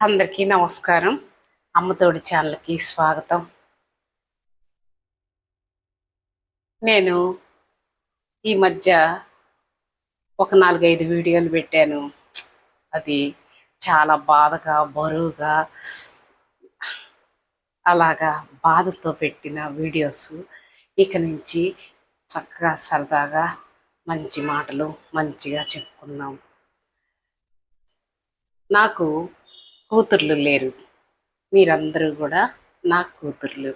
అందరికీ నమస్కారం. అమ్మతోడి ఛానల్కి స్వాగతం. నేను ఈ మధ్య ఒక నాలుగైదు వీడియోలు పెట్టాను. అది చాలా బాధగా బరువుగా అలాగా బాధతో పెట్టిన వీడియోస్. ఇక నుంచి చక్కగా సరదాగా మంచి మాటలు మంచిగా చెప్పుకున్నాం నాకు కూతుర్లు లేరు. మీరందరూ కూడా నా కూతుర్లు.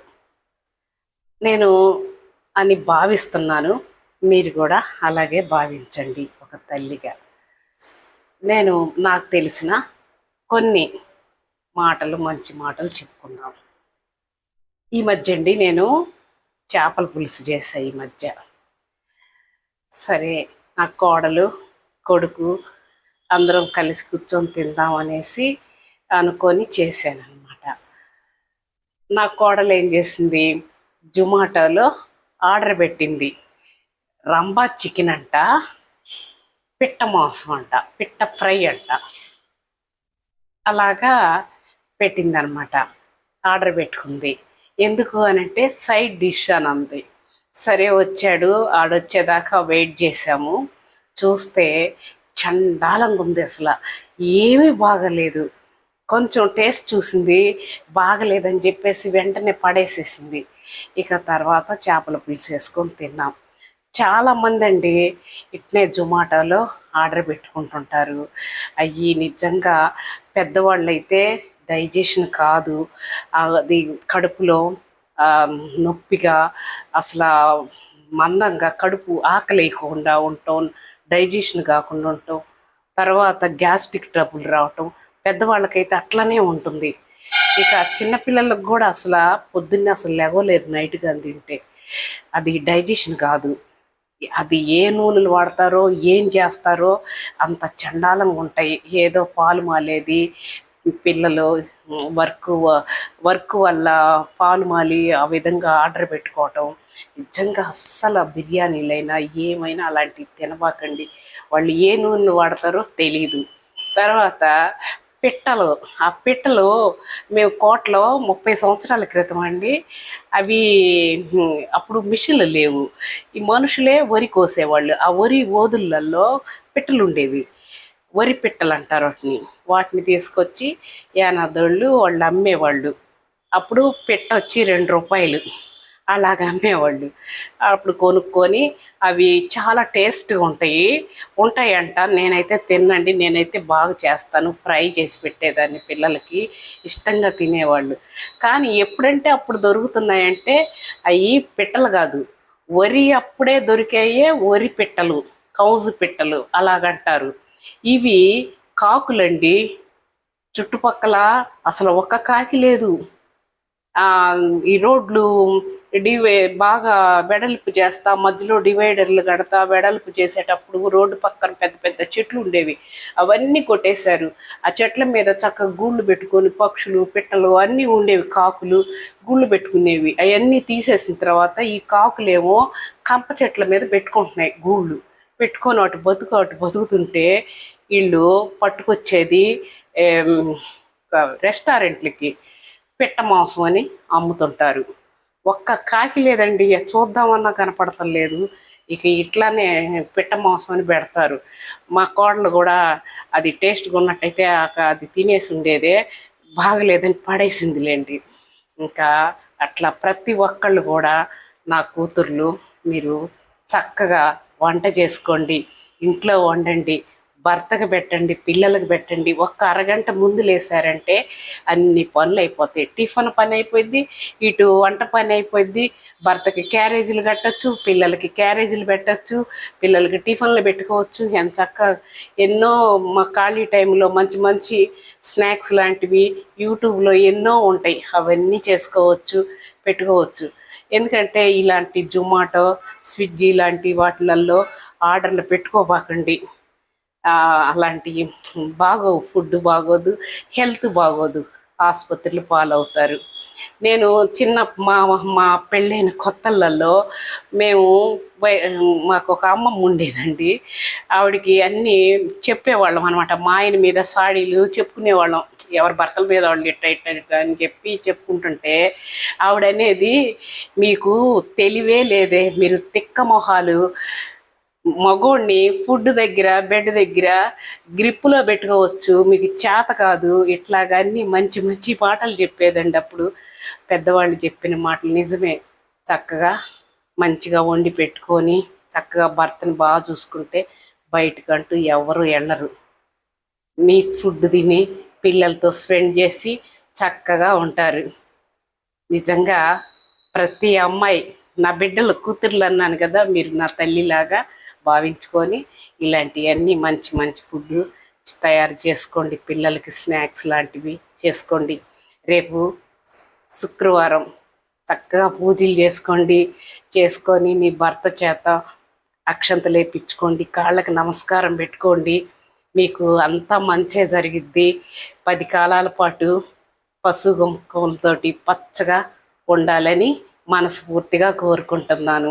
నేను అని భావిస్తున్నాను. మీరు కూడా అలాగే భావించండి ఒక తల్లిగా. నేను నాకు తెలిసిన కొన్ని మాటలు మంచి మాటలు చెప్పుకుందాం. ఈ మధ్య అండి నేను చేపల పులుసు చేసా ఈ మధ్య. సరే నా కోడలు కొడుకు అందరం కలిసి కూర్చొని తిందాం అనేసి అనుకొని చేశాను అనమాట నా కోడలు ఏం చేసింది? జొమాటోలో ఆర్డర్ పెట్టింది. రంబా చికెన్ అంట పిట్ట మాంసం అంట పిట్ట ఫ్రై అంట. అలాగా పెట్టిందనమాట ఆర్డర్ పెట్టుకుంది. ఎందుకు అని అంటే సైడ్ డిష్ అని అంది సరే వచ్చాడు ఆడొచ్చేదాకా వెయిట్ చేసాము చూస్తే చండాలంగా ఉంది అసలు. ఏమీ బాగలేదు. కొంచెం టేస్ట్ చూసింది బాగలేదని చెప్పేసి వెంటనే పడేసేసింది. ఇక తర్వాత చేపల పులుసు వేసుకొని తిన్నాం. చాలామంది అండి ఇట్నే జొమాటోలో ఆర్డర్ పెట్టుకుంటుంటారు. అవి నిజంగా పెద్దవాళ్ళు అయితే డైజెషన్ కాదు. అది కడుపులో నొప్పిగా అసలు మందంగా కడుపు ఆకలేయకుండా ఉండటం డైజెషన్ కాకుండా ఉండటం తర్వాత గ్యాస్ట్రిక్ ట్రబుల్ రావటం పెద్దవాళ్ళకైతే అట్లనే ఉంటుంది. ఇక చిన్నపిల్లలకు కూడా అసలు పొద్దున్నే అసలు లేవలేరు నైట్ కానీ తింటే. అది డైజెషన్ కాదు. అది ఏ నూనెలు వాడతారో ఏం చేస్తారో అంత చండాలంగా ఉంటాయి. ఏదో పాలు మాలేది పిల్లలు వర్క్ వర్క్ వల్ల పాలు మాలి ఆ విధంగా ఆర్డర్ పెట్టుకోవటం. నిజంగా అస్సలు బిర్యానీలైనా ఏమైనా అలాంటివి తినబాకండి. వాళ్ళు ఏ నూనెలు వాడతారో తెలీదు. తర్వాత పిట్టలు. ఆ పిట్టలు మేము కోటలో ముప్పై సంవత్సరాల క్రితం అండి. అవి అప్పుడు మిషన్లు లేవు. ఈ మనుషులే వరి కోసేవాళ్ళు. ఆ వరి ఓదులలో పిట్టలు ఉండేవి వరి పిట్టలు అంటారు వాటిని. వాటిని తీసుకొచ్చి యానాదోళ్ళు వాళ్ళు అమ్మేవాళ్ళు. అప్పుడు పిట్ట వచ్చి రెండు రూపాయలు. అలాగ అమ్మేవాళ్ళు అప్పుడు కొనుక్కొని అవి చాలా టేస్ట్గా ఉంటాయి. ఉంటాయంట. నేనైతే తినండి నేనైతే బాగా చేస్తాను. ఫ్రై చేసి పెట్టేదాన్ని పిల్లలకి. ఇష్టంగా తినేవాళ్ళు. కానీ ఎప్పుడంటే అప్పుడు దొరుకుతున్నాయంటే అవి పిట్టలు కాదు. వరి అప్పుడే దొరికాయే వరి పిట్టలు కౌజు పిట్టలు అలాగంటారు. ఇవి కాకులండి. చుట్టుపక్కల అసలు ఒక్క కాకి లేదు. ఈ రోడ్లు డివై బాగా వెడల్పు చేస్తా మధ్యలో డివైడర్లు కడతా వెడల్పు చేసేటప్పుడు రోడ్డు పక్కన పెద్ద పెద్ద చెట్లు ఉండేవి. అవన్నీ కొట్టేశారు. ఆ చెట్ల మీద చక్కగా గూళ్ళు పెట్టుకొని పక్షులు పిట్టలు అన్నీ ఉండేవి కాకులు గూళ్ళు పెట్టుకునేవి. అవన్నీ తీసేసిన తర్వాత ఈ కాకులేమో కంప చెట్ల మీద పెట్టుకుంటున్నాయి గూళ్ళు. పెట్టుకొని అటు బతుకు అటు బతుకుతుంటే వీళ్ళు పట్టుకొచ్చేది రెస్టారెంట్లకి. పిట్ట మాంసం అని అమ్ముతుంటారు. ఒక్క కాకి లేదండి. చూద్దామన్నా కనపడటం లేదు. ఇక ఇట్లానే పిట్ట మాంసం అని పెడతారు. మా కోడలు కూడా అది టేస్ట్గా ఉన్నట్టయితే అది తినేసి ఉండేదే బాగలేదని పడేసిందిలేండి. ఇంకా అట్లా ప్రతి ఒక్కళ్ళు కూడా నా కూతుర్లు మీరు చక్కగా వంట చేసుకోండి. ఇంట్లో వండండి. భర్తకు పెట్టండి పిల్లలకు పెట్టండి ఒక్క అరగంట ముందు లేసారంటే అన్ని పనులు అయిపోతాయి. టిఫిన్ పని అయిపోయింది ఇటు వంట పని అయిపోయింది భర్తకి క్యారేజీలు కట్టచ్చు పిల్లలకి క్యారేజీలు పెట్టచ్చు పిల్లలకి టిఫిన్లు పెట్టుకోవచ్చు. ఎంత చక్క ఎన్నో మా ఖాళీ టైంలో మంచి మంచి స్నాక్స్ లాంటివి యూట్యూబ్లో ఎన్నో ఉంటాయి. అవన్నీ చేసుకోవచ్చు పెట్టుకోవచ్చు. ఎందుకంటే ఇలాంటి జొమాటో స్విగ్గీ లాంటి వాటిలల్లో ఆర్డర్లు పెట్టుకోబాకండి. అలాంటి బాగోవు ఫుడ్ బాగోదు హెల్త్ బాగోదు ఆసుపత్రులు పాలవుతారు. నేను చిన్న మా మా పెళ్ళైన కొత్తలలో మేము మాకు ఒక అమ్మమ్మ ఉండేదండి. ఆవిడకి అన్నీ చెప్పేవాళ్ళం అనమాట మా ఆయన మీద సాడీలు చెప్పుకునేవాళ్ళం. ఎవరి భర్తల మీద వాళ్ళు ఇట్ట ఇట్ట ఇట్ట అని చెప్పి చెప్పుకుంటుంటే ఆవిడ అనేది మీకు తెలివే లేదే మీరు తిక్క మొహాలు మగోడిని ఫుడ్ దగ్గర బెడ్ దగ్గర గ్రిప్పులో పెట్టుకోవచ్చు. మీకు చేత కాదు. ఇట్లాగన్నీ మంచి మంచి పాటలు చెప్పేదండి అప్పుడు. పెద్దవాళ్ళు చెప్పిన మాటలు నిజమే. చక్కగా మంచిగా వండి పెట్టుకొని చక్కగా భర్తని బాగా చూసుకుంటే బయటకంటూ ఎవరు వెళ్ళరు మీ ఫుడ్ తిని పిల్లలతో స్పెండ్ చేసి చక్కగా ఉంటారు. నిజంగా ప్రతి అమ్మాయి నా బిడ్డలు కూతుర్లు అన్నాను కదా మీరు నా తల్లిలాగా భావించుకొని ఇలాంటివన్నీ మంచి మంచి ఫుడ్ తయారు చేసుకోండి. పిల్లలకి స్నాక్స్ లాంటివి చేసుకోండి. రేపు శుక్రవారం చక్కగా పూజలు చేసుకోండి. చేసుకొని మీ భర్త చేత అక్షంతలు లేపించుకోండి. కాళ్ళకి నమస్కారం పెట్టుకోండి. మీకు అంతా మంచే జరిగిద్ది. పది కాలాల పాటు పశుగుంకలతోటి పచ్చగా ఉండాలని మనస్ఫూర్తిగా కోరుకుంటున్నాను.